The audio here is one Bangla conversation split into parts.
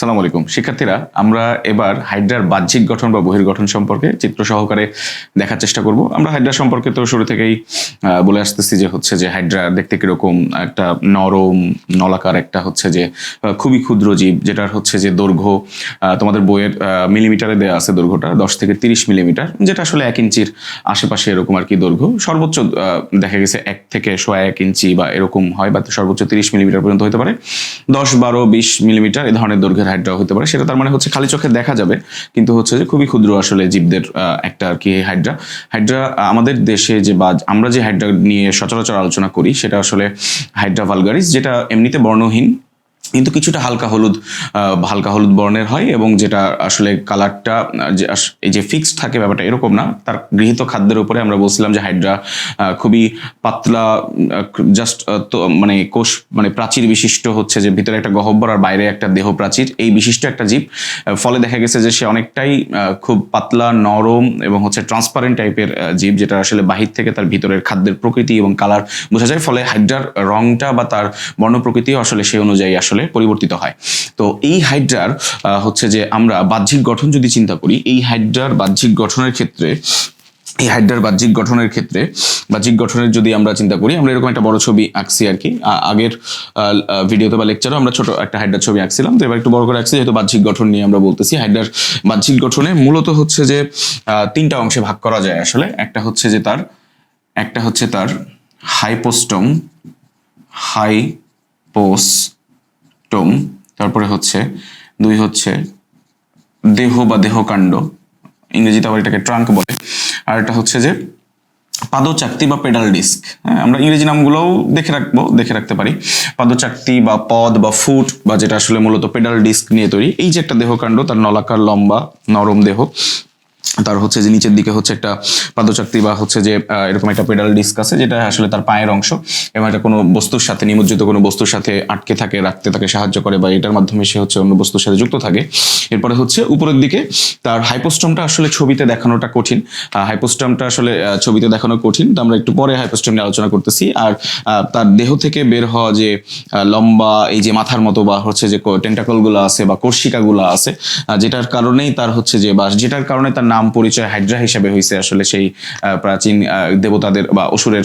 সালাম আলাইকুম। শিক্ষার্থীরা, আমরা এবার হাইড্রার বাহ্যিক গঠন বা বহির্গঠন সম্পর্কে চিত্র সহকারে দেখার চেষ্টা করব। আমরা হাইড্রা সম্পর্কে তো শুরু থেকেই বলে আসতেছি যে হচ্ছে যে হাইড্রা দেখতে কীরকম, একটা নরম, নলাকার একটা হচ্ছে যে খুবই ক্ষুদ্র জীব, যেটার হচ্ছে যে দৈর্ঘ্য তোমাদের বইয়ের মিলিমিটারে দেওয়া আছে দৈর্ঘ্যটা, দশ থেকে তিরিশ মিলিমিটার যেটা আসলে এক ইঞ্চির আশেপাশে এরকম আর কি দৈর্ঘ্য। সর্বোচ্চ দেখা গেছে এক থেকে সোয়া এক ইঞ্চি বা এরকম হয়, বা সর্বোচ্চ তিরিশ মিলিমিটার পর্যন্ত হতে পারে। দশ, বারো, বিশ মিলিমিটার এই ধরনের দৈর্ঘ্যের হাইড্রা হতে পারে, সেটা তার মানে হচ্ছে খালি চোখে দেখা যাবে, কিন্তু হচ্ছে যে খুবই ক্ষুদ্র আসলে জীবদের একটা আর কি হাইড্রা। হাইড্রা আমাদের দেশে যে বা, আমরা যে হাইড্রা নিয়ে সচরাচর আলোচনা করি, সেটা আসলে হাইড্রা ভালগারিস, যেটা এমনিতে বর্ণহীন কিন্তু কিছুটা হালকা হলুদ হালকা হলুদ বর্ণের হয় এবং যেটা আসলে কালারটা এই যে ফিক্সড থাকে ব্যাপারটা এরকম না। তার গৃহীত খাদ্যের উপরে আমরা বলছিলাম যে হাইড্রা খুবই পাতলা জাস্ট মানে কোষ মানে প্রাচীর বিশিষ্ট হচ্ছে যে ভিতরে একটা গহ্বর আর বাইরে একটা দেহ প্রাচীর। এই বিশিষ্ট একটা জীব ফলে দেখা গেছে যে সে অনেকটাই খুব পাতলা, নরম এবং হচ্ছে ট্রান্সপারেন্ট টাইপের জীব যেটা আসলে বাহির থেকে তার ভিতরের খাদ্যের প্রকৃতি এবং কালার বোঝা যায়। ফলে হাইড্রার রংটা বা তার বর্ণ প্রকৃতিও আসলে সেই অনুযায়ী আসলে পরিবর্তিত হয়। তো এই হাইড্রার হচ্ছে যে আমরা বাহ্যিক গঠন যদি চিন্তা করি, এই হাইড্রার বাহ্যিক গঠনের ক্ষেত্রে, এই হাইড্রার বাহ্যিক গঠনের ক্ষেত্রে, বাহ্যিক গঠনের যদি আমরা চিন্তা করি, আমরা এরকম একটা বড় ছবি আঁকছি আর কি। আগের ভিডিওতে বা লেকচারও আমরা ছোট একটা হাইড্রার ছবি আঁকছিলাম। তো এবার একটু বড় করে আঁকছি, যেহেতু বাহ্যিক গঠন নিয়ে আমরা বলতেছি, হাইড্রার বাহ্যিক গঠনে মূলত হচ্ছে যে তিনটা অংশে ভাগ করা যায় আসলে। একটা হচ্ছে যে তার, একটা হচ্ছে তার হাইপোস্টম হাইপোস্টম তারপরে হচ্ছে দুই হচ্ছে দেহ বা দেহকাণ্ড, ইংরেজিতে আবার এটাকে ট্রাঙ্ক বলে। আর এটা হচ্ছে যে পাদচাকতি বা পেডাল ডিস্ক। হ্যাঁ আমরা ইংরেজি নামগুলোও দেখে রাখব, দেখে রাখতে পারি। পাদচাকতি বা পদ বা ফুট বা যেটা আসলে মূলত পেডাল ডিস্ক নিয়ে তৈরি, এই যে একটা দেহকাণ্ড, তার নলাকার লম্বা নরম দেহ তার হচ্ছে যে নিচের দিকে হচ্ছে একটা পাদচাকতি বা হচ্ছে যে এরকম একটা পেডাল ডিস্ক আছে, যেটা আসলে তার পায়ের অংশ এবং এটা কোনো বস্তুর সাথে, নিমজ্জিত কোনো বস্তুর সাথে আটকে থাকে, রাখতে তাকে সাহায্য করে বা এটার মাধ্যমে সে হচ্ছে অন্য বস্তুর সাথে যুক্ত থাকে। এরপরে হচ্ছে উপরের দিকে তার হাইপোস্টমটা আসলে ছবিতে দেখানোটা কঠিন। হাইপোস্টমটা আসলে ছবিতে দেখানো কঠিন তো আমরা একটু পরে হাইপোস্টম নিয়ে আলোচনা করতেছি। আর তার দেহ থেকে বের হওয়া যে লম্বা এই যে মাথার মতো বা হচ্ছে যে টেন্টাকলগুলো আছে বা কর্ষিকা গুলো আছে যেটার কারণেই তার হচ্ছে যে বা যেটার কারণে তার নাম পরিচয় হাইড্রা হিসাবে হয়েছে আসলে সেই প্রাচীন দেবতাদের বা অসুরের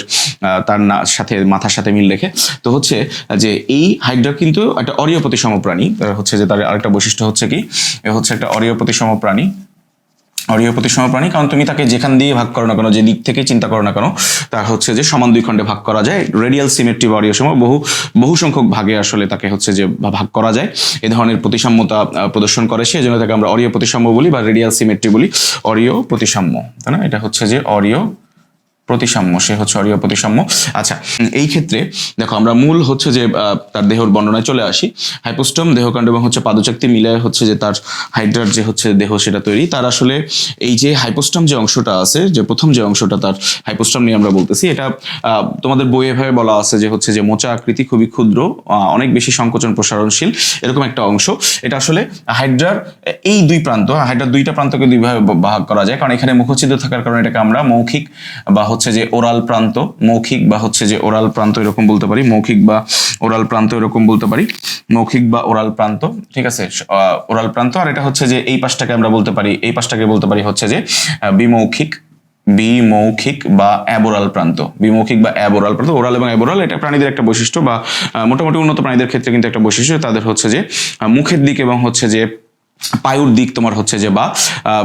তার সাথে, মাথার সাথে মিল রেখে। তো হচ্ছে যে এই হাইড্রা কিন্তু একটা অরিয়পতি সমপ্রাণী প্রাণী। হচ্ছে যে তার আরেকটা বৈশিষ্ট্য হচ্ছে কি? হচ্ছে একটা অরিয়পতি সমপ্রাণী প্রাণী। অরীয় প্রতিসম প্রাণী কারণ তুমি তাকে যেখান দিয়ে ভাগ করো না কেন, যে দিক থেকে চিন্তা করো না কেন তা হচ্ছে যে সমান দুই খণ্ডে ভাগ করা যায়। রেডিয়াল সিমেট্রি বা অরীয় সময় বহু বহু সংখ্যক ভাগে আসলে তাকে হচ্ছে যে ভাগ করা যায়। এ ধরনের প্রতিসাম্যতা প্রদর্শন করে সে জন্য তাকে আমরা অরীয় প্রতিসাম্য বলি বা রেডিয়াল সিমেট্রি বলি। অরীয় প্রতিসাম্য তাই না? এটা হচ্ছে যে অরীয় প্রতিসাম্য, সে হচ্ছে অরীয় প্রতিসাম্য। আচ্ছা এই ক্ষেত্রে দেখো আমরা মূল হচ্ছে যে তার দেহর বর্ণনায় চলে আসি। হাইপোস্টম, দেহকাণ্ড এবং হচ্ছে পাদচাকতি মিলে হচ্ছে যে তার হাইড্রার যে হচ্ছে দেহ সেটা তৈরি। তার আসলে এই যে হাইপোস্টম যে অংশটা আছে, যে প্রথম যে অংশটা তার হাইপোস্টম নিয়ে আমরা বলতেছি, এটা তোমাদের বইয়ে ভাবে বলা আছে যে হচ্ছে যে মোচা আকৃতি খুবই ক্ষুদ্র অনেক বেশি সংকোচন প্রসারণশীল, এরকম একটা অংশ। এটা আসলে হাইড্রার, এই দুই প্রান্ত, হাইড্রার দুইটা প্রান্তকে দুইভাবে ভাগ করা যায়। কারণ এখানে মুখচ্ছিদ্র থাকার কারণে এটাকে আমরা মৌখিক বা যে ওরাল প্রান্ত, মৌখিক বা হচ্ছে যে ওরাল প্রান্ত এরকম বলতে পারি, মৌখিক বা ওরাল প্রান্ত এরকম বলতে পারি, মৌখিক বা ওরাল প্রান্ত, ঠিক আছে? ওরাল প্রান্ত, আর এটা হচ্ছে যে এই পাশটাকে আমরা বলতে পারি, এই পাশটাকে বলতে পারি হচ্ছে যে বিমৌখিক বিমৌখিক বা অ্যাবোরাল প্রান্ত। বিমৌখিক বা অ্যাবোরাল প্রান্ত, ওরাল এবং অ্যাবোরাল এটা প্রাণীদের একটা বৈশিষ্ট্য বা মোটামুটি উন্নত প্রাণীদের ক্ষেত্রে কিন্তু একটা বৈশিষ্ট্য, তাদের হচ্ছে যে মুখের দিক এবং হচ্ছে যে পায়ুর দিক তোমার হচ্ছে যে বা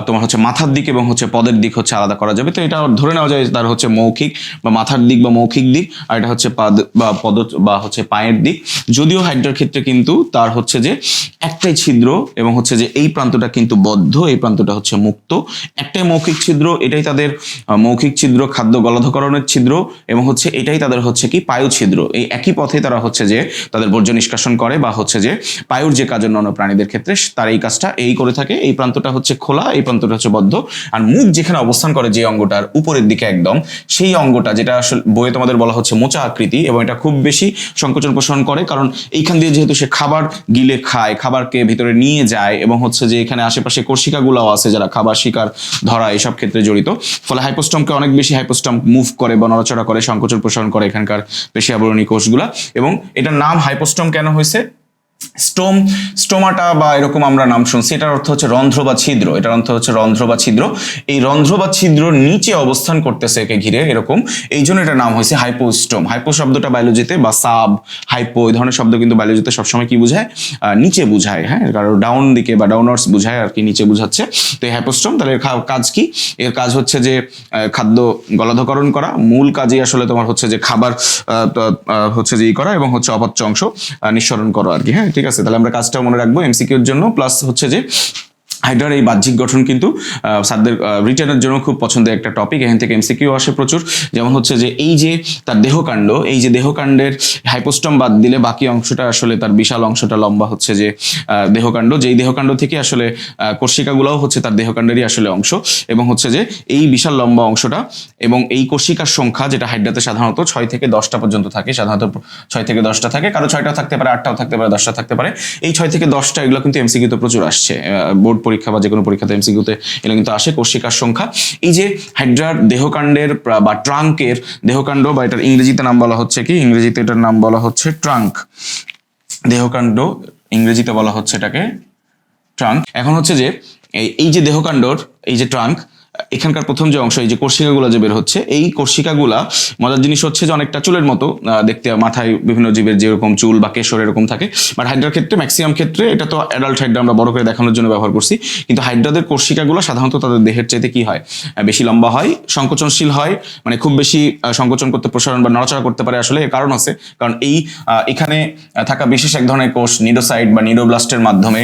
তোমার হচ্ছে মাথার দিক এবং হচ্ছে পদের দিক হচ্ছে আলাদা করা যাবে। তো এটা ধরে নেওয়া যায় তার হচ্ছে মৌখিক বা মাথার দিক বা মৌখিক দিক আর এটা হচ্ছে পাদ বা পদ বা হচ্ছে পায়ের দিক। যদিও হাইড্রার ক্ষেত্রে কিন্তু তার হচ্ছে যে একটাই ছিদ্র এবং হচ্ছে যে এই প্রান্তটা কিন্তু বদ্ধ, এই প্রান্তটা হচ্ছে মুক্ত। একটাই মৌখিক ছিদ্র, এটাই তাদের মৌখিক ছিদ্র, খাদ্য গলাধকরণের ছিদ্র এবং হচ্ছে এটাই তাদের হচ্ছে কি পায়ু ছিদ্র। এই একই পথে তারা হচ্ছে যে তাদের বর্জ্য নিষ্কাশন করে বা হচ্ছে যে পায়ুর যে কাজ অন্যান্য প্রাণীদের ক্ষেত্রে, তার এই কাজটা এই করে থাকে, এই প্রান্তটা হচ্ছে খোলা, এই প্রান্তটা হচ্ছে বদ্ধ। আর মুখ যেখানে অবস্থান করে যে অঙ্গটার উপরের দিকে একদম, সেই অঙ্গটা যেটা আসলে বইয়ে তোমাদের বলা হচ্ছে মোচা আকৃতি এবং এটা খুব বেশি সংকোচন প্রসারণ করে, কারণ এইখান দিয়ে যেহেতু সে খাবার গিলে খায়, খাবারকে ভিতরে নিয়ে যায় এবং হচ্ছে যে এখানে আশেপাশে কোর্শিকাগুলোও আছে যারা খাবার শিকার ধরা এসব ক্ষেত্রে জড়িত। ফলে হাইপোস্টমকে অনেক বেশি হাইপোস্টম মুভ করে বা নড়াচড়া করে, সংকোচন প্রসারণ করে এখানকার পেশি আবরণী কোষগুলা এবং এটার নাম হাইপোস্টম কেন হয়েছে? স্টোম, স্টোমাটা বা এরকম আমরা নাম শুনছি, এটার অর্থ হচ্ছে রন্ধ্র বা ছিদ্র, এটার অর্থ হচ্ছে রন্ধ্র বা ছিদ্র। এই রন্ধ্র বা ছিদ্র নিচে অবস্থান করতেছে একে ঘিরে এরকম, এই জন্য এটার নাম হয়েছে হাইপোস্টোম। হাইপো শব্দটা বায়োলজিতে বা সাব, হাইপো, এই ধরনের শব্দ কিন্তু বায়োলজিতে সবসময় কি বোঝায়? নিচে বোঝায় হ্যাঁ? কারণ ডাউন দিকে বা ডাউনার্স বোঝায় আর কি, নিচে বোঝাচ্ছে। তো এই হাইপোস্টোম, তাহলে এর কাজ কি? এর কাজ হচ্ছে যে খাদ্য গলাধকরণ করা। মূল কাজই আসলে তোমার হচ্ছে যে খাবার হচ্ছে যে ই করা এবং হচ্ছে অপচ্য অংশ নিঃসরণ করা আর কি হ্যাঁ? ঠিক আছে তাহলে আমরা কাজটাও মনে রাখব এমসিকিউর জন্য প্লাস হচ্ছে যে হাইড্রার এই বাহ্যিক গঠন কিন্তু স্যারদের রিটার্নের জন্য খুব পছন্দের একটা টপিক এখান থেকে এমসিকিউ আসে প্রচুর। যেমন হচ্ছে যে, এই যে তার দেহকাণ্ড, এই যে দেহকাণ্ডের হাইপোস্টম বাদ দিলে বাকি অংশটা আসলে তার বিশাল অংশটা লম্বা হচ্ছে যে দেহকাণ্ড। যেই দেহকাণ্ড থেকে আসলে কোষিকাগুলোও হচ্ছে তার দেহকাণ্ডেরই আসলে অংশ। এবং হচ্ছে যে, এই বিশাল লম্বা অংশটা এবং এই কোষিকার সংখ্যা, যেটা হাইড্রাতে সাধারণত ছয় থেকে দশটা পর্যন্ত থাকে, সাধারণত ছয় থেকে দশটা থাকে, কারও ছয়টাও থাকতে পারে, আটটাও থাকতে পারে, দশটা থাকতে পারে। এই ছয় থেকে দশটা এগুলো কিন্তু এমসিকিউতে প্রচুর আসছে। বোর্ড পরীক্ষা বা যে কোনো পরীক্ষাতে এমসিকিউতে এগুলো কিন্তু আসে কোষিকার সংখ্যা। এই যে হাইড্রার দেহকাণ্ডের বা ট্রাঙ্কের দেহকাণ্ড বা এটার ইংরেজিতে নাম বলা হচ্ছে কি? ইংরেজিতে এটার নাম বলা হচ্ছে ট্রাঙ্ক। দেহকাণ্ড, ইংরেজিতে বলা হচ্ছে এটাকে ট্রাঙ্ক। এখন হচ্ছে যে, এই যে দেহকাণ্ডর, এই যে ট্রাঙ্ক এখানকার প্রথম যে অংশ, এই যে কোর্শিকাগুলো যে বের হচ্ছে, এই কোর্শিকাগুলা মজার জিনিস হচ্ছে যে অনেকটা চুলের মতো দেখতে মাথায় বিভিন্ন জীবের যেরকম চুল বা কেশর এরকম থাকে। বাট হাইড্রার ক্ষেত্রে ম্যাক্সিমাম ক্ষেত্রে এটা তো অ্যাডাল্ট হাইড্রা আমরা বড় করে দেখানোর জন্য ব্যবহার করছি। কিন্তু হাইড্রাদের কোর্শিকাগুলো সাধারণত তাদের দেহের চাইতে কি হয়? বেশি লম্বা হয়, সংকোচনশীল হয় মানে খুব বেশি সংকোচন করতে, প্রসারণ বা নড়াচড়া করতে পারে আসলে, এর কারণ আছে। কারণ এই এখানে থাকা বিশেষ এক ধরনের কোষ, নিডোসাইট বা নিডোব্লাস্টের মাধ্যমে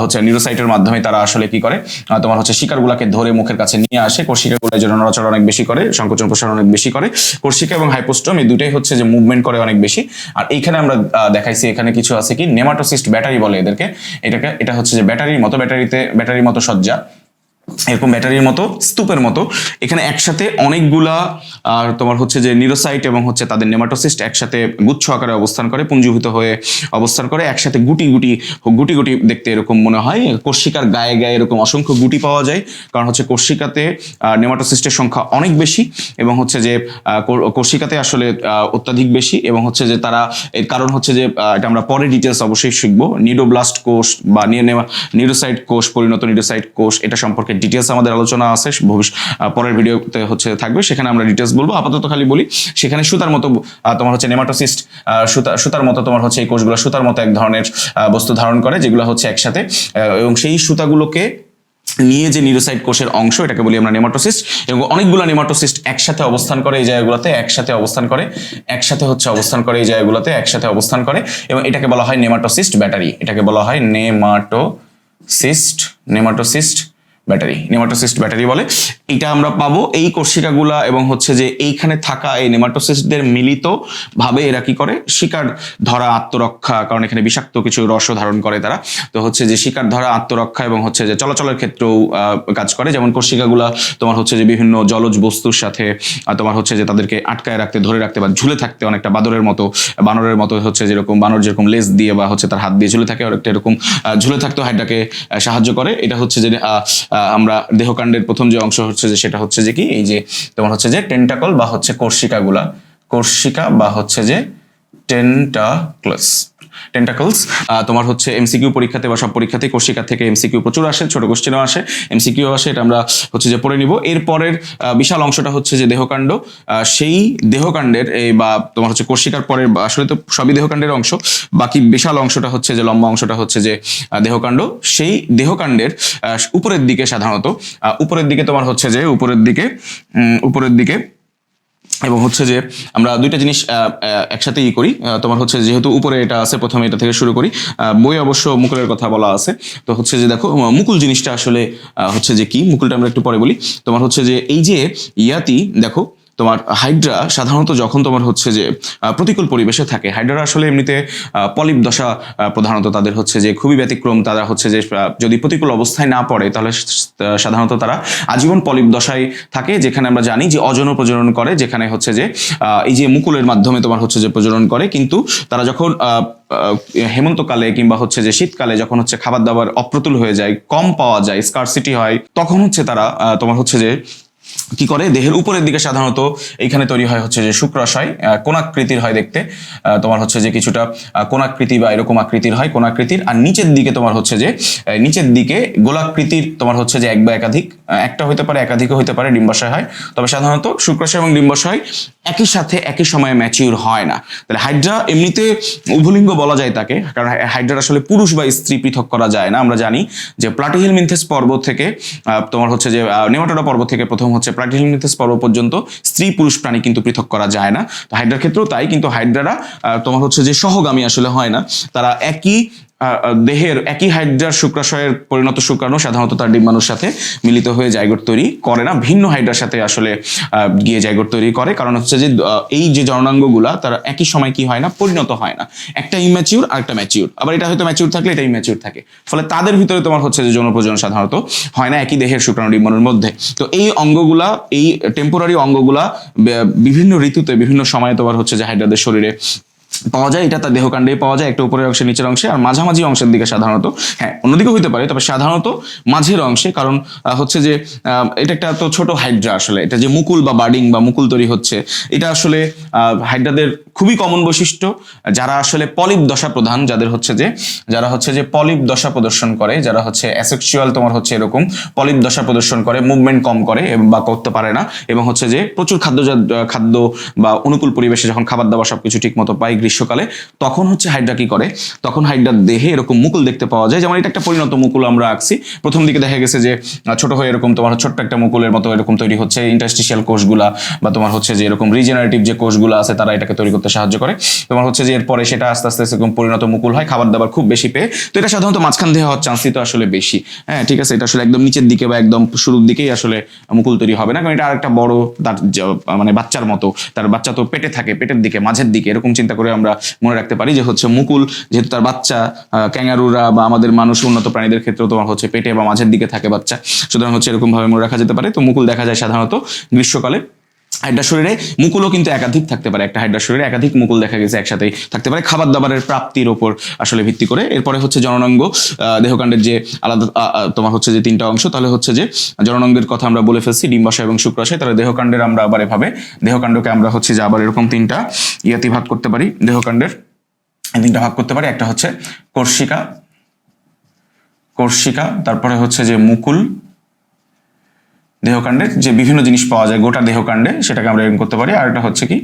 হচ্ছে নিডোসাইটের মাধ্যমে তারা আসলে কি করে? তোমার হচ্ছে শিকারগুলোকে ধরে মুখের কাছে নিয়ে আসে গোলায় জন্য নড়াচড়া অনেক বেশি করে, সংকোচন প্রসার অনেক বেশি করে। কোর্সিকা এবং হাইপোস্টম এই দুটাই হচ্ছে যে মুভমেন্ট করে অনেক বেশি। আর এইখানে আমরা দেখাইছি এখানে কিছু আছে কি নেমাটোসিস্ট ব্যাটারি বলে এদেরকে। এটাকে, এটা হচ্ছে যে ব্যাটারির মতো ব্যাটারিতে ব্যাটারির মতো সজ্জা। এরকম ব্যাটারির মতো, স্তূপের মতো। এখানে একসাথে অনেকগুলা, আর তোমার হচ্ছে যে নিরোসাইট এবং হচ্ছে তাদের নেমাটোসিস্ট একসাথে গুচ্ছ আকারে অবস্থান করে, পুঞ্জীভূত হয়ে অবস্থান করে। একসাথে গুটি গুটি গুটি গুটি দেখতে এরকম মনে হয়। কোর্শিকার গায়ে গায়ে এরকম অসংখ্য গুটি পাওয়া যায়। কারণ হচ্ছে কোর্শিকাতে নেমাটোসিস্টের সংখ্যা অনেক বেশি এবং হচ্ছে যে কোর্শিকাতে আসলে অত্যাধিক বেশি এবং হচ্ছে যে তারা, এর কারণ হচ্ছে যে এটা আমরা পরে ডিটেলস অবশ্যই শিখব। নিডোব্লাস্ট কোষ বা নিউরোসাইট কোষ, পরিণত নিউরোসাইট কোষ, এটা সম্পর্কে ডিটেলস আমাদের আলোচনা আছে ভবিষ্যৎ পরের ভিডিওতে হচ্ছে থাকবে, সেখানে আমরা ডিটেলস বলব। আপাতত খালি বলি, সেখানে সুতার মতো তোমার হচ্ছে নেমাটোসিস্ট সুতা, সুতার মতো তোমার হচ্ছে এই কোষগুলো সুতার মতো এক ধরনের বস্তু ধারণ করে, যেগুলো হচ্ছে একসাথে এবং সেই সুতাগুলোকে নিয়ে যে নিউরোসাইট কোষের অংশ, এটাকে বলি আমরা নেমাটোসিস্ট, এবং অনেকগুলো নেমাটোসিস্ট একসাথে অবস্থান করে এই জায়গাগুলোতে, একসাথে অবস্থান করে, একসাথে হচ্ছে অবস্থান করে এই জায়গাগুলোতে, একসাথে অবস্থান করে, এবং এটাকে বলা হয় নেমাটোসিস্ট ব্যাটারি। এটাকে বলা হয় nematocyst nematocyst battery nematocyst battery বলে। এটা আমরা পাবো। এই কোর্শিকাগুলা এবং হচ্ছে যে এইখানে থাকা এই নেমাটোসিস্টদের মিলিত ভাবে এরা কি করে? শিকার ধরা, আত্মরক্ষা, কারণ এখানে বিষাক্ত কিছু রস ধারণ করে তারা। তো হচ্ছে যে শিকার ধরা, আত্মরক্ষা এবং হচ্ছে যে চলাচলের ক্ষেত্রেও কাজ করে। যেমন কোর্শিকাগুলা তোমার হচ্ছে যে বিভিন্ন জলজ বস্তুর সাথে তোমার হচ্ছে যে তাদেরকে আটকায় রাখতে, ধরে রাখতে বা ঝুলে থাকতে অনেকটা বাদরের মতো, বানরের মতো হচ্ছে যেরকম, বানর যেরকম লেজ দিয়ে বা হচ্ছে তার হাত দিয়ে ঝুলে থাকে, অনেকটা এরকম ঝুলে থাকতে হাইড্রাকে সাহায্য করে। এটা হচ্ছে যে আমরা দেহকাণ্ডের প্রথম যে অংশ হচ্ছে যে সেটা হচ্ছে যে কি? এই যে তোমার হচ্ছে যে টেন্টাকল বা হচ্ছে কোর্শিকাগুলা। কোর্শিকা বা হচ্ছে যে টেন্টাক্লস টেন্টাকলস তোমার হচ্ছে এমসিকিউ পরীক্ষাতে বা সব পরীক্ষাতে কোর্শিকা থেকে এমসিকিউ প্রচুর আসে, ছোট কোশ্চেনও আসে এমসিকিউ আসে, এটা আমরা হচ্ছে যে পড়ে নিব। এরপরের বিশাল অংশটা হচ্ছে যে দেহকাণ্ড। সেই দেহকাণ্ডের, এই বা তোমার হচ্ছে কোর্শিকার পরের আসলে তো সবই দেহকাণ্ডের অংশ, বাকি বিশাল অংশটা হচ্ছে যে লম্বা অংশটা হচ্ছে যে দেহকাণ্ড। সেই দেহকাণ্ডের উপরের দিকে সাধারণত উপরের দিকে তোমার হচ্ছে যে, উপরের দিকে উপরের দিকে এবং হচ্ছে যে আমরা দুইটা জিনিস একসাথে ই করি। তোমার হচ্ছে যেহেতু উপরে এটা আছে, প্রথমে এটা থেকে শুরু করি। বই অবশ্য মুকুলের কথা বলা আছে। তো হচ্ছে যে দেখো মুকুল জিনিসটা আসলে হচ্ছে যে কি? মুকুলটা আমরা একটু পরে বলি। তোমার হচ্ছে যে এই যে ইয়াতি, দেখো তোমার হাইড্রা সাধারণত যখন তোমার হচ্ছে যে প্রতিকূল পরিবেশে থাকে হাইড্রা আসলে এমনিতে পলিপ দশা প্রধানত তাদের হচ্ছে যে খুবই ব্যতিক্রম, তারা হচ্ছে যে যদি প্রতিকূল অবস্থায় না পড়ে, তাহলে সাধারণত তারা আজীবন পলিপ দশায় থাকে, যেখানে আমরা জানি যে অজন প্রজনন করে, যেখানে হচ্ছে যে এই যে মুকুলের মাধ্যমে তোমার হচ্ছে যে প্রজনন করে, কিন্তু তারা যখন হেমন্তকালে কিংবা হচ্ছে যে শীতকালে যখন হচ্ছে খাবার দাবার অপ্রতুল হয়ে যায়, কম পাওয়া যায় স্কারসিটি হয়, তখন হচ্ছে তারা তোমার হচ্ছে যে কি করে? দেহের উপরের দিকে সাধারণত এইখানে তৈরি হয় হচ্ছে যে শুক্রাশয় আহ, কোণাকৃতির হয় দেখতে। তোমার হচ্ছে যে কিছুটা আহ, কোণাকৃতি বা এরকম আকৃতির হয় কোণাকৃতির। আর নিচের দিকে তোমার হচ্ছে যে নিচের দিকে গোলাকৃতির তোমার হচ্ছে যে এক বা একাধিক একটা হতে পারে একাধিকও হতে পারে ডিম্বাশয় হয়। তবে সাধারণত শুক্রাশয় এবং ডিম্বাশয় একই সাথে একই সময়ে ম্যাচিউর হয় না। তাহলে হাইড্রা এমনিতে উভলিঙ্গ বলা যায় তাকে কারণ হাইড্রার আসলে পুরুষ বা স্ত্রী পৃথক করা যায় না। আমরা জানি যে প্লাটিহিল মিনথেস পর্ব থেকে তোমার হচ্ছে যে নেমাটোডা পর্ব থেকে প্রথম হচ্ছে প্লাটিহিল মিনথেস পর্ব পর্যন্ত স্ত্রী পুরুষ প্রাণী কিন্তু পৃথক করা যায় না। তো হাইড্রার ক্ষেত্রেও তাই, কিন্তু হাইড্রারা তোমার হচ্ছে যে সহগামী আসলে হয় না। তারা একই দেহের একই হাইড্রার শুক্রাশয়ের পরিণত শুক্রাণু সাধারণত তার ডিম্বাণুর সাথে মিলিত হয়ে জাইগোট তৈরি করে না, ভিন্ন হাইড্রার সাথে আসলে গিয়ে জাইগোট তৈরি করে। কারণ হচ্ছে যে এই যে জননাঙ্গগুলা, তারা একই সময় কি হয় না, পরিণত হয় না। একটা ইম্যাচিউর আর একটা ম্যাচিউর আবার এটা হয়তো ম্যাচিউর থাকলে এটা ইম্যাচিউর থাকে। ফলে তাদের ভিতরে তোমার হচ্ছে যে যৌন প্রজনন সাধারণত হয় না, একই দেহের শুক্রাণু ডিম্বাণুর মধ্যে। তো এই অঙ্গগুলা, এই টেম্পোরারি অঙ্গগুলা বিভিন্ন ঋতুতে, বিভিন্ন সময়ে তোমার হচ্ছে যে হাইড্রাদের শরীরে পাওয়া যায়, এটা তার দেহকাণ্ডেই পাওয়া যায়, একটা উপরের অংশে নিচের অংশে আর মাঝামাঝি অংশের দিকে সাধারণত। হ্যাঁ অন্যদিকে হইতে পারে, তবে সাধারণত মাঝের অংশে, কারণ হচ্ছে যে এটা একটা তো ছোট হাইড্রা আসলে, এটা যে মুকুল বা বার্ডিং বা মুকুল তৈরি হচ্ছে, এটা আসলে হাইড্রাদের খুবই কমন বৈশিষ্ট্য, যারা আসলে পলিপ দশা প্রধান, যাদের হচ্ছে যে, যারা হচ্ছে যে পলিপ দশা প্রদর্শন করে, যারা হচ্ছে অ্যাসেক্সুয়াল তোমার হচ্ছে এরকম পলিপ দশা প্রদর্শন করে মুভমেন্ট কম করে বা করতে পারে না, এবং হচ্ছে যে প্রচুর খাদ্য খাদ্য বা অনুকূল পরিবেশে যখন খাবার দাবার সবকিছু ঠিক মতো পায় গ্রীষ্মকালে, তখন হচ্ছে হাইড্রা কি করে? তখন হাইড্রার দেহে এরকম মুকুল দেখতে পাওয়া যায়। যেমন এটা একটা পরিণত মুকুল আমরা আঁকছি। প্রথম দিকে দেখা গেছে যে ছোট হয়ে এরকম তোমার ছোট্ট একটা মুকুলের মতো এরকম তৈরি হচ্ছে ইন্টারস্টিশিয়াল কোষগুলা, বা তোমার হচ্ছে যে এরকম রিজেনারেটিভ যে কোষগুলো আছে, তারা এটাকে তৈরি করতে সাহায্য করে। তোমার হচ্ছে যে এরপরে সেটা আস্তে আস্তে এরকম পরিণত মুকুল হয়, খাবার দাবার খুব বেশি পেয়ে। তো এটা সাধারণত মাঝখান দিয়ে হওয়ার চান্সই তো আসলে বেশি। হ্যাঁ ঠিক আছে, এটা আসলে একদম নিচের দিকে বা একদম শুরুর দিকেই আসলে মুকুল তৈরি হবে না। কারণ এটা আরেকটা বড় তার মানে বাচ্চার মতো। তার বাচ্চা তো পেটে থাকে, পেটের দিকে, মাঝের দিকে, এরকম চিন্তা করে আমরা মনে রাখতে পারি যে হচ্ছে মুকুল, যেহেতু তার বাচ্চা ক্যাঙ্গারুরা বা আমাদের মানুষ, উন্নত প্রাণীদের ক্ষেত্রেও তোমার হচ্ছে পেটে বা মাঝের দিকে থাকে বাচ্চা। সুতরাং হচ্ছে এরকম ভাবে মনে রাখা যেতে পারে। তো মুকুল দেখা যায় সাধারণত গ্রীষ্মকালে। হাইড্রা শরীরে মুকুলও কিন্তু একাধিক থাকতে পারে। একটা হাইড্রা শরীরে একাধিক মুকুল দেখা গেছে একসাথেই থাকতে পারে। খাবার দাবারের প্রাপ্তির ওপর আসলে ভিত্তি করে। এরপরে হচ্ছে জননাঙ্গ দেহকাণ্ডের যে আলাদা তোমার হচ্ছে যে তিনটা অংশ, তাহলে হচ্ছে যে জননাঙ্গের কথা আমরা বলে ফেলছি ডিম্বাশয় এবং শুক্রাশয় তাহলে দেহকাণ্ডের আমরা আবার এভাবে, দেহকাণ্ডকে আমরা হচ্ছে যে আবার এরকম তিনটা ইয়াতি ভাগ করতে পারি, দেহকাণ্ডের তিনটা ভাগ করতে পারি। একটা হচ্ছে কর্ষিকা কর্ষিকা তারপরে হচ্ছে যে মুকুল দেহকাণ্ডের যে বিভিন্ন জিনিস পাওয়া যায়, গোটা দেহকাণ্ডে সেটাকে আমরা এরকম করতে পারি। আর এটা হচ্ছে কি?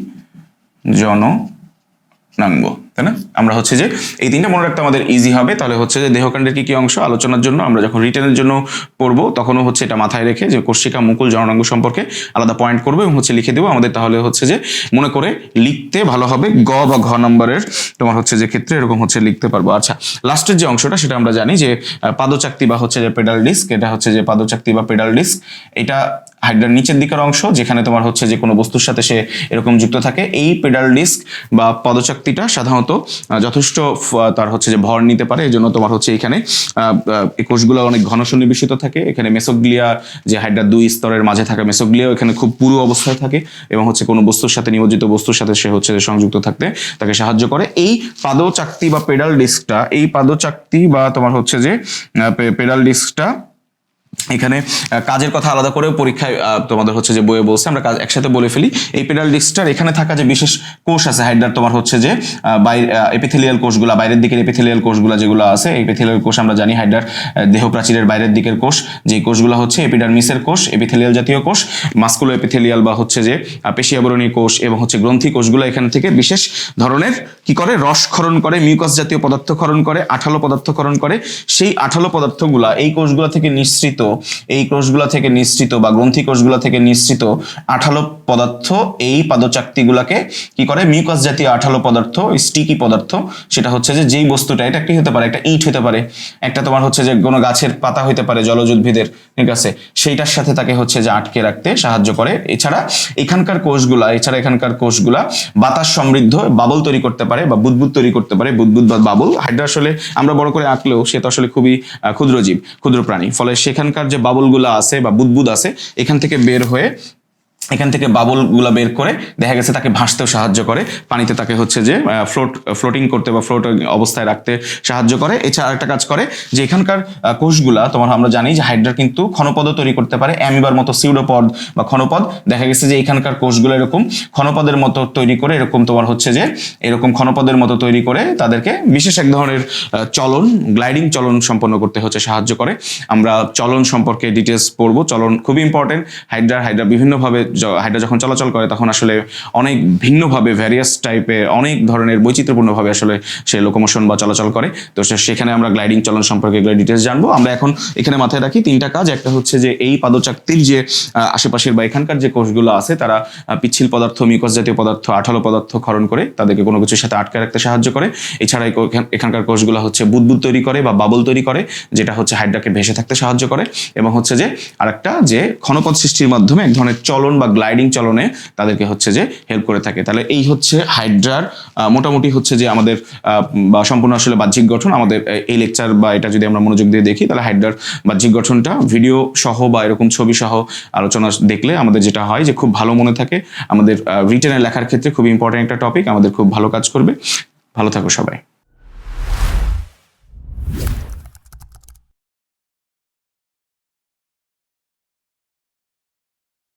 জননাঙ্গ। তাই না? আমরা হচ্ছে যে এই তিনটা মনে রাখতে আমাদের ইজি হবে। তাহলে হচ্ছে যে দেহকাণ্ডের কি কি অংশ? আলোচনার জন্য আমরা যখন রিটেনের জন্য পড়ব, তখনও হচ্ছে এটা মাথায় রেখে যে কোর্শিকা, মুকুল জননাঙ্গ সম্পর্কে আলাদা পয়েন্ট করব এবং হচ্ছে লিখে দেবো আমাদের তাহলে হচ্ছে যে মনে করে লিখতে ভালো হবে গ বা ঘ নম্বরের তোমার হচ্ছে যে ক্ষেত্রে এরকম হচ্ছে লিখতে পারব। আচ্ছা লাস্টের যে অংশটা সেটা আমরা জানি যে পাদচাক্তি বা হচ্ছে যে পেডাল ডিস্ক এটা হচ্ছে যে পাদচাক্তি বা পেডাল ডিস্ক এটা হাইড্রার নিচের দিকের অংশ, যেখানে তোমার হচ্ছে যে কোনো বস্তুর সাথে সে এরকম যুক্ত থাকে, এই পেডাল ডিস্ক বা পদচাক্তিটা সাধারণত যথেষ্ট তার হচ্ছে যে ভর নিতে পারে এই জন্য তোমার হচ্ছে এখানে কোষগুলো অনেক ঘন সন্নিবেশিত থাকে, এখানে মেসোগ্লিয়া, যে হাইড্রার দুই স্তরের মাঝে থাকা মেসোগ্লিয়া এখানে খুব পুরু অবস্থায় থাকে, এবং হচ্ছে কোনো বস্তুর সাথে নিয়োজিত বস্তুর সাথে সে হচ্ছে সংযুক্ত থাকতে তাকে সাহায্য করে। এই পাদচাক্তি বা পেডাল ডিস্কটা, এই পাদচাক্তি বা তোমার হচ্ছে যে পেডাল ডিস্কটা এখানে কাজের কথা আলাদা করে পরীক্ষায় তোমাদের হচ্ছে যে বইয়ে বলছে, আমরা কাজ একসাথে বলে ফেলি। এই পেডাল ডিস্কটার এখানে থাকা যে বিশেষ কোষ আছে হাইড্রার তোমার হচ্ছে যে এপিথেলিয়াল কোষগুলা, বাইরের দিকের এপিথেলিয়াল কোষগুলো যেগুলো আছে এপিথেলিয়াল কোষ আমরা জানি হাইড্রার দেহ প্রাচীরের বাইরের দিকের কোষ। যে কোষগুলো হচ্ছে এপিডার্মিসের কোষ এপিথেলিয়াল জাতীয় কোষ মাস্কুলো এপিথেলিয়াল বা হচ্ছে যে পেশিয়াবরণী কোষ এবং হচ্ছে গ্রন্থি কোষগুলো এখান থেকে বিশেষ ধরনের কি করে? রস ক্ষরণ করে মিউকাস জাতীয় পদার্থ ক্ষরণ করে, আঠালো পদার্থ ক্ষরণ করে। সেই আঠালো পদার্থগুলা, এই কোষগুলো থেকে নিঃসৃত এই কোষগুলো থেকে নিঃসৃত বা গ্রন্থি কোষগুলো থেকে নিঃসৃত আঠালো পদার্থ, এই পাদচাক্তিগুলাকে কি করে? মিউকাস জাতীয় আঠালো পদার্থ, স্টিকি পদার্থ, সেটা হচ্ছে যে যেই বস্তুটা, এটা কি হতে পারে, একটা ইট হতে পারে, একটা তোমার হচ্ছে যে কোনো গাছের পাতা হতে পারে জলজ উদ্ভিদের ঠিক আছে? সেইটার সাথে তাকে হচ্ছে যে আটকে রাখতে সাহায্য করে। এছাড়া এখানকার কোষগুলা, এছাড়া এখানকার কোষগুলা বাতাস সমৃদ্ধ বাবল তৈরি করতে পারে বা বুদবুদ তৈরি করতে পারে, বুদবুদ বা বাবল। হাইড্রা আসলে আমরা বড় করে আঁকলেও সে তো আসলে খুবই ক্ষুদ্র জীব ক্ষুদ্র প্রাণী। ফলে সেখানকার যে বাবলগুলো আছে বা বুদবুদ আছে এখান থেকে বের হয়ে এখান থেকে বাবলগুলো বের করে দেখা গেছে তাকে ভাসতেও সাহায্য করে, পানিতে তাকে হচ্ছে যে ফ্লোট ফ্লোটিং করতে বা ফ্লোট অবস্থায় রাখতে সাহায্য করে। এছাড়া একটা কাজ করে যে এখানকার কোষগুলা, তোমার আমরা জানি যে হাইড্রা কিন্তু ক্ষণপদ তৈরি করতে পারে, অ্যামিবার মতো সিউডোপদ বা ক্ষণপদ। দেখা গেছে যে এখানকার কোষগুলো এরকম ক্ষণপদের মতো তৈরি করে, এরকম তোমার হচ্ছে যে, এরকম ক্ষণপদের মতো তৈরি করে তাদেরকে বিশেষ এক ধরনের চলন, গ্লাইডিং চলন সম্পন্ন করতে হচ্ছে, সাহায্য করে। আমরা চলন সম্পর্কে ডিটেলস পড়ব। চলন খুবই ইম্পর্টেন্ট হাইড্রা হাইড্রা বিভিন্নভাবে হাইড্রা যখন চলাচল করে, তখন আসলে অনেক ভিন্নভাবে ভ্যারিয়াস টাইপের অনেক ধরনের বৈচিত্র্যপূর্ণভাবে আসলে সে লোকোমোশন বা চলাচল করে। তো সেখানে আমরা গ্লাইডিং চলন সম্পর্কে এগুলো ডিটেলস জানব। আমরা এখন এখানে মাথায় রাখি তিনটা কাজ। একটা হচ্ছে যে, এই পাদচাকতির যে আশেপাশের বা এখানকার যে কোষগুলো আছে, তারা পিচ্ছিল পদার্থ মিকস জাতীয় পদার্থ, আঠালো পদার্থ ক্ষরণ করে, তাদেরকে কোনো কিছুর সাথে আটকে রাখতে সাহায্য করে। এছাড়া এখানকার কোষগুলো হচ্ছে বুদবুদ তৈরি করে বা বাবল তৈরি করে, যেটা হচ্ছে হাইড্রাকে ভেসে থাকতে সাহায্য করে। এবং হচ্ছে যে, আরেকটা যে, ক্ষণপথ সৃষ্টির মাধ্যমে এক ধরনের চলন বা গ্লাইডিং চলনে তাদেরকে হচ্ছে যে হেল্প করে থাকে। তাহলে এই হচ্ছে হাইড্রার মোটামুটি হচ্ছে যে আমাদের বা সম্পূর্ণ আসলে বাহ্যিক গঠন আমাদের এই লেকচার বা এটা যদি আমরা মনোযোগ দিয়ে দেখি, তাহলে হাইড্রার বাহ্যিক গঠনটা ভিডিও সহ বা এরকম ছবি সহ আলোচনা দেখলে আমাদের যেটা হয় যে খুব ভালো মনে থাকে। আমাদের রিটার্নে লেখার ক্ষেত্রে খুব ইম্পর্টেন্ট একটা টপিক আমাদের খুব ভালো কাজ করবে। ভালো থাকো সবাই।